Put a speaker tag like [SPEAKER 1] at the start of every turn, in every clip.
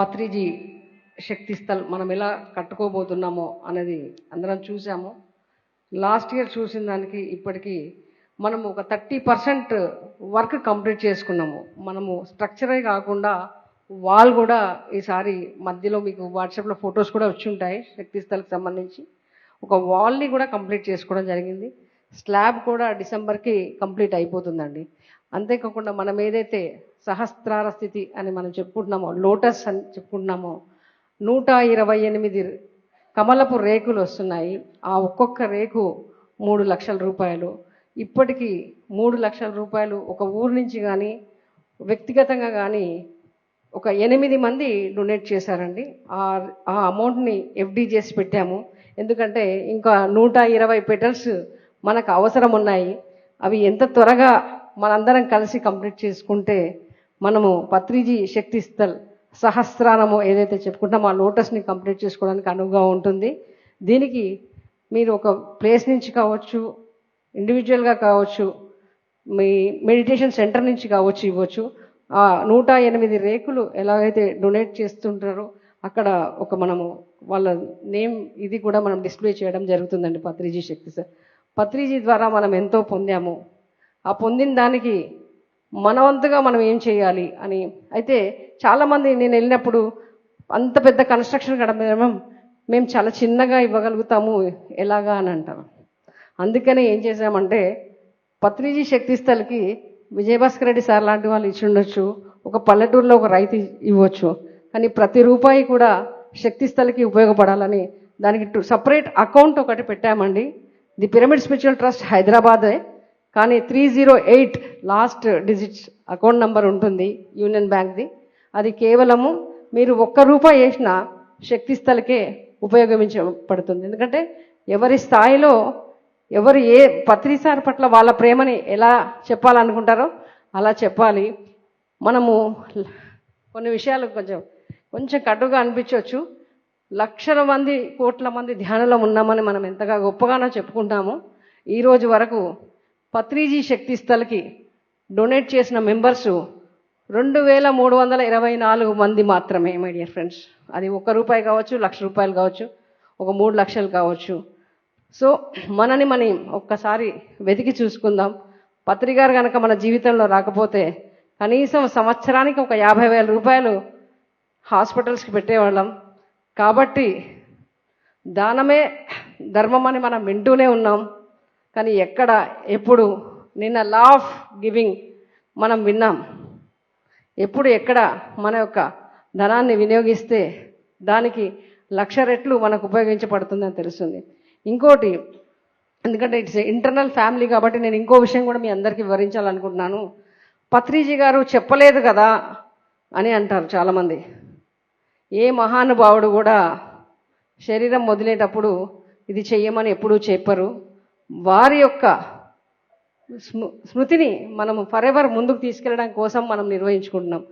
[SPEAKER 1] పత్రిజీ శక్తి స్థల్ మనం ఎలా కట్టుకోబోతున్నామో అనేది అందరం చూసాము లాస్ట్ ఇయర్ చూసిన దానికి ఇప్పటికీ మనము ఒక థర్టీ పర్సెంట్ వర్క్ కంప్లీట్ చేసుకున్నాము. మనము స్ట్రక్చరే కాకుండా వాల్ కూడా ఈసారి మధ్యలో మీకు వాట్సాప్లో ఫొటోస్ కూడా వచ్చి ఉంటాయి శక్తి స్థల్కి సంబంధించి. ఒక వాల్ని కూడా కంప్లీట్ చేసుకోవడం జరిగింది. స్లాబ్ కూడా డిసెంబర్కి కంప్లీట్ అయిపోతుందండి. అంతేకాకుండా మనం ఏదైతే సహస్రార స్థితి అని మనం చెప్పుకుంటున్నామో లోటస్ అని చెప్పుకుంటున్నామో నూట ఇరవై ఎనిమిది కమలపు రేకులు వస్తున్నాయి. ఆ ఒక్కొక్క రేకు మూడు లక్షల రూపాయలు. ఇప్పటికీ మూడు లక్షల రూపాయలు ఒక ఊరు నుంచి కానీ వ్యక్తిగతంగా కానీ ఒక ఎనిమిది మంది డొనేట్ చేశారండి. ఆ ఆ అమౌంట్ని ఎఫ్డి చేసి పెట్టాము. ఎందుకంటే ఇంకా నూట ఇరవై పెటల్స్ మనకు అవసరం ఉన్నాయి. అవి ఎంత త్వరగా మనందరం కలిసి కంప్లీట్ చేసుకుంటే మనము పత్రిజీ శక్తి స్థల్ సహస్రానము ఏదైతే చెప్పుకుంటామో ఆ లోటస్ని కంప్లీట్ చేసుకోవడానికి అనువుగా ఉంటుంది. దీనికి మీరు ఒక ప్లేస్ నుంచి కావచ్చు ఇండివిజువల్గా కావచ్చు మీ మెడిటేషన్ సెంటర్ నుంచి కావచ్చు ఇవ్వచ్చు. ఆ నూట ఎనిమిది రేకులు ఎలాగైతే డొనేట్ చేస్తుంటారో అక్కడ ఒక మనము వాళ్ళ నేమ్ ఇది కూడా మనం డిస్ప్లే చేయడం జరుగుతుందండి పత్రిజీ శక్తి సార్ పత్రిజీ ద్వారా మనం ఎంతో పొందాము. ఆ పొందిన దానికి మనవంతుగా మనం ఏం చేయాలి అని. అయితే చాలామంది నేను వెళ్ళినప్పుడు అంత పెద్ద కన్స్ట్రక్షన్ కడమేమో మేము చాలా చిన్నగా ఇవ్వగలుగుతాము ఎలాగా అని అంటారు. అందుకనే ఏం చేసామంటే పత్రిజీ శక్తి స్థల్కి విజయభాస్కర్ రెడ్డి సార్ లాంటి వాళ్ళు ఇచ్చి ఉండొచ్చు ఒక పల్లెటూరులో ఒక రైతు ఇవ్వచ్చు. కానీ ప్రతి రూపాయి కూడా శక్తిస్థలకి ఉపయోగపడాలని దానికి సపరేట్ అకౌంట్ ఒకటి పెట్టామండి. ది పిరమిడ్ స్పిరిచువల్ ట్రస్ట్ హైదరాబాదే. కానీ three zero eight last digits account number ఉంటుంది యూనియన్ బ్యాంక్ది. అది కేవలము మీరు ఒక్క రూపాయి వేసిన శక్తి స్థలకే ఉపయోగించబడుతుంది. ఎందుకంటే ఎవరి స్థాయిలో ఎవరు ఏ పత్రిసార్ పట్ల వాళ్ళ ప్రేమని ఎలా చెప్పాలనుకుంటారో అలా చెప్పాలి. మనము కొన్ని విషయాలు కొంచెం కొంచెం కటుగా అనిపించవచ్చు. లక్షల మంది కోట్ల మంది ధ్యానంలో ఉన్నామని మనం ఎంతగా గొప్పగానో చెప్పుకుంటాము. ఈరోజు వరకు పత్రిజీ శక్తి స్థల్కి డొనేట్ చేసిన మెంబర్సు రెండు వేల మూడు వందల ఇరవై నాలుగు మంది మాత్రమే మై డియర్ ఫ్రెండ్స్ అది ఒక్క రూపాయి కావచ్చు లక్ష రూపాయలు కావచ్చు ఒక మూడు లక్షలు కావచ్చు. సో మనని మనం ఒక్కసారి వెతికి చూసుకుందాం. పత్రికారు కనుక మన జీవితంలో రాకపోతే కనీసం సంవత్సరానికి ఒక యాభై వేల రూపాయలు హాస్పిటల్స్కి పెట్టేవాళ్ళం. కాబట్టి దానమే ధర్మం అని మనం వింటూనే ఉన్నాం. కానీ ఎక్కడ ఎప్పుడు నిన్న లా ఆఫ్ గివింగ్ మనం విన్నాం. ఎప్పుడు ఎక్కడ మన యొక్క ధనాన్ని వినియోగిస్తే దానికి లక్ష రెట్లు మనకు ఉపయోగించబడుతుందని తెలుస్తుంది. ఇంకోటి ఎందుకంటే ఇట్స్ ఇంటర్నల్ ఫ్యామిలీ కాబట్టి నేను ఇంకో విషయం కూడా మీ అందరికీ వివరించాలనుకుంటున్నాను. పత్రిజీ గారు చెప్పలేదు కదా అని అంటారు చాలామంది. ఏ మహానుభావుడు కూడా శరీరం వదిలేటప్పుడు ఇది చెయ్యమని ఎప్పుడూ చెప్పరు. వారి యొక్క స్మృ స్మృతిని మనం ఫరెవర్ ముందుకు తీసుకెళ్ళడం కోసం మనం నిర్వహించుకుంటున్నాం.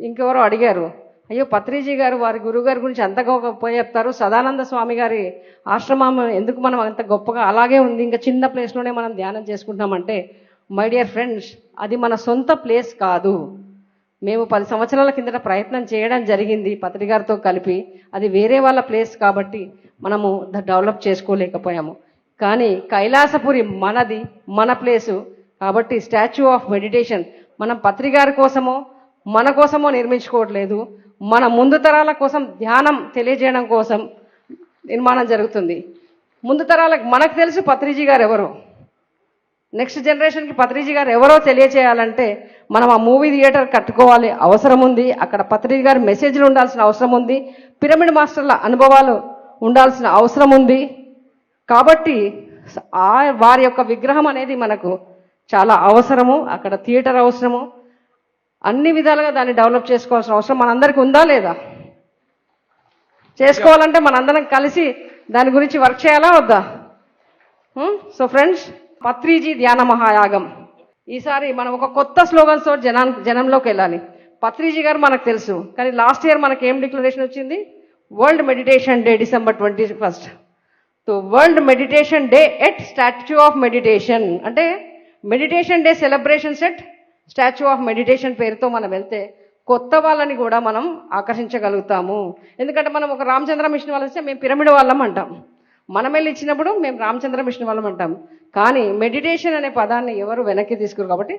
[SPEAKER 1] ఇంకెవరో అడిగారు అయ్యో పత్రిజీ గారు వారి గురువుగారి గురించి అంతగా గొప్ప చెప్తారు. సదానంద స్వామి గారి ఆశ్రమం ఎందుకు మనం అంత గొప్పగా అలాగే ఉంది? ఇంకా చిన్న ప్లేస్లోనే మనం ధ్యానం చేసుకుంటున్నామంటే మై డియర్ ఫ్రెండ్స్ అది మన సొంత ప్లేస్ కాదు. మేము పది సంవత్సరాల కిందట ప్రయత్నం చేయడం జరిగింది పత్రికారితో కలిపి. అది వేరే వాళ్ళ ప్లేస్ కాబట్టి మనము డెవలప్ చేసుకోలేకపోయాము. కానీ కైలాసపురి మనది మన ప్లేసు. కాబట్టి స్టాచ్యూ ఆఫ్ మెడిటేషన్ మనం పత్రికారి కోసమో మన కోసమో నిర్మించుకోవట్లేదు. మన ముందు తరాల కోసం ధ్యానం తెలియజేయడం కోసం నిర్మాణం జరుగుతుంది. ముందు తరాలకు మనకు తెలుసు పత్రిజీ గారు ఎవరు. నెక్స్ట్ జనరేషన్కి పత్రిజీ గారు ఎవరో తెలియచేయాలంటే మనం ఆ మూవీ థియేటర్ కట్టుకోవాలి అవసరం ఉంది. అక్కడ పత్రిజీ గారి మెసేజ్లు ఉండాల్సిన అవసరం ఉంది. పిరమిడ్ మాస్టర్ల అనుభవాలు ఉండాల్సిన అవసరం ఉంది. కాబట్టి ఆ వారి యొక్క విగ్రహం అనేది మనకు చాలా అవసరము అక్కడ థియేటర్ అవసరము. అన్ని విధాలుగా దాన్ని డెవలప్ చేసుకోవాల్సిన అవసరం మనందరికీ ఉందా లేదా? చేసుకోవాలంటే మనందరం కలిసి దాని గురించి వర్క్ చేయాలా వద్దా? సో ఫ్రెండ్స్ పత్రిజీ ధ్యాన మహాయాగం ఈసారి మనం ఒక కొత్త స్లోగన్స్ తోటి జనా జనంలోకి వెళ్ళాలి. పత్రిజీ గారు మనకు తెలుసు కానీ లాస్ట్ ఇయర్ మనకి ఏం డిక్లరేషన్ వచ్చింది? World meditation day December twenty first so world meditation day at statue of meditation. అంటే meditation day celebrations at statue of meditation పేరుతో మనం వెళ్తే కొత్త వాళ్ళని కూడా మనం ఆకర్షించగలుగుతాము. ఎందుకంటే మనం ఒక రామచంద్ర మిషన్ వాళ్ళు వస్తే మేము పిరమిడ్ వాళ్ళం అంటాం. మనం వెళ్ళి ఇచ్చినప్పుడు మేము రామచంద్ర మిషన్ వాళ్ళం అంటాం. కానీ మెడిటేషన్ అనే పదాన్ని ఎవరు వెనక్కి తీసుకురు కాబట్టి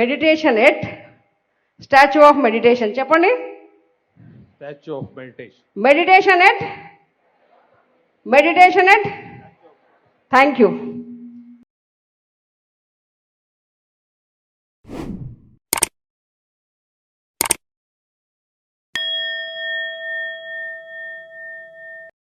[SPEAKER 1] meditation at statue of meditation. చెప్పండి.
[SPEAKER 2] Statue of meditation.
[SPEAKER 1] Meditation at meditation at thank you